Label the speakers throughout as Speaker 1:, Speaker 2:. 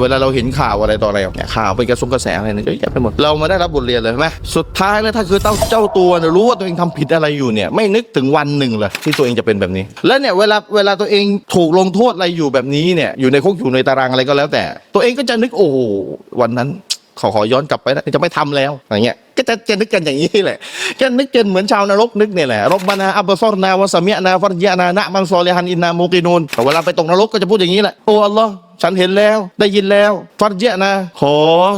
Speaker 1: เวลาเราเห็นข่าวอะไรต่ออะไรเนี่ยข่าวเป็นกระทรวงกระแสอะไรเนี่ยเยอะแยะไปหมดเรามาได้รับบทเรียนเลยใช่ไหมสุดท้ายแล้วถ้าคือเจ้าเจ้าตัวเนี่ยรู้ว่าตัวเองทำผิดอะไรอยู่เนี่ยไม่นึกถึงวันหนึ่งเลยที่ตัวเองจะเป็นแบบนี้ และเนี่ยเวลาเวลาตัวเองถูกลงโทษอะไรอยู่แบบนี้เนี่ยอยู่ในคุกอยู่ในตารางอะไรก็แล้วแต่ ตัวเองก็จะนึกโอ้วันนั้นขอขอย้อนกลับไปนะจะไม่ทำแล้วอย่างเงี้ยก็จะจะนึกกันอย่างนี้แหละจะนึกกันเหมือนชาวนรกนึกเนี่ยแหละรบบานาอับบซอรนาวสเมียนาฟัรยานานะมันซอลิฮันอินนามูกินูนแต่เวลาไปตกนรกก็จะพูดอย่างนี้แหละโอ้อัลลอฮ์ ฉันเห็นแล้วได้ยินแล้วฟัรเยะนะ ขอ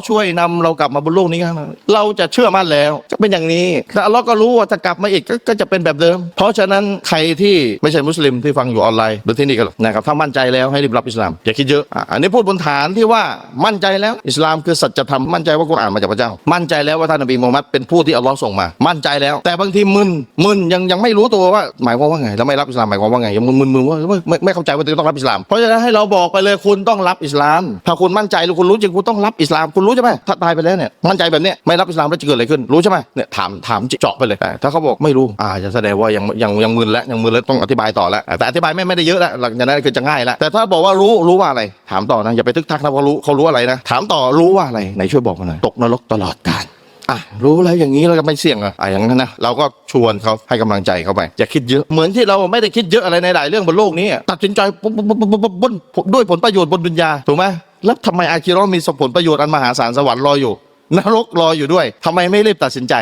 Speaker 1: ช่วยนำเรากลับมาบนโลกนี้กันนะเราจะเชื่อมั่นแล้วจะเป็นอย่างนี้แต่อัลลอฮ์ก็รู้ว่าจะกลับมาอีกก็ก็จะเป็นแบบเดิม เพราะฉะนั้นใครที่ไม่ใช่มุสลิมที่ฟังอยู่ออนไลน์หรือที่นี่ก็นะครับถ้ามั่นใจแล้วให้รีบรับอิสลามอย่าคิดเยอะอันนี้พูดบนฐานที่ว่ามั่นใจแล้วอิสลามคือสัจธรรมมั่นใจว่ากุรอานมาจากพระเจ้า มั่นใจแล้วว่าท่านนบีมูฮัมมัดเป็นผู้ที่อัลลอฮ์ส่งมา มั่นใจแล้ว แต่บางทีมึนมึนยังยังไม่รู้ตัวว่าหมายความว่าไงแล้วไม่รับอิสลามหมายความว่าไงยังมึนมึนว่าไม่เข้าใจว่าต้องรับอิสลามเพราะฉะนั้นให้เราบอกไปเลยคุณต้องรับอิสลาม ถ้าคุณมั่นใจหรือคุณรู้จริงคุณต้องรับอิสลาม คุณรู้ใช่ไหมถ้าตายไปแล้วเนี่ยมั่นใจแบบเนี้ยไม่รับอิสลามแล้วจะเกิดอะไรขึ้นรู้ใช่ไหมเนี่ยถามถามเจาะไปเลย ถ้าเขาบอกไม่รู้อ่าจะแสดงว่ายังยังยังมึนแล้วยังมึนแล้วต้องอธิบายต่อแล้วแต่อธิบายไม่ไม่ได้เยอะแล้วหลังจากนั้นคือจะง่ายแล้วแต่ถ้าบอกว่ารู้รู้ว่าอะไร ถามต่อนะอย่าไปทึกทักนะเขารู้เขารู้อะไรนะถามต่อรู้ว่าอะไรไหนช่วยบอกมาหน่อยตกนรกตลอดกาล อะรู้แล้วอย่างนี้เราจะไม่เสี่ยงอะอะอย่างนั้นนะเราก็ชวนเขาให้กำลังใจเขาไปอย่าคิดเยอะเหมือนที่เราไม่ได้คิดเยอะอะไรในหลายเรื่องบนโลกนี้อะตัดสินใจปุ๊บปุ๊บปุ๊บปุ๊บปุ๊บบนด้วยผลประโยชน์บนดุนยาถูกไหมแล้วทำไมอาคิราะห์มีผลประโยชน์อันมหาศาลสวรรค์รออยู่นรกรออยู่ด้วยทำไมไม่รีบตัดสินใจ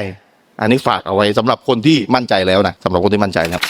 Speaker 1: อันนี้ฝากเอาไว้สำหรับคนที่มั่นใจแล้วนะสำหรับคนที่มั่นใจแล้ว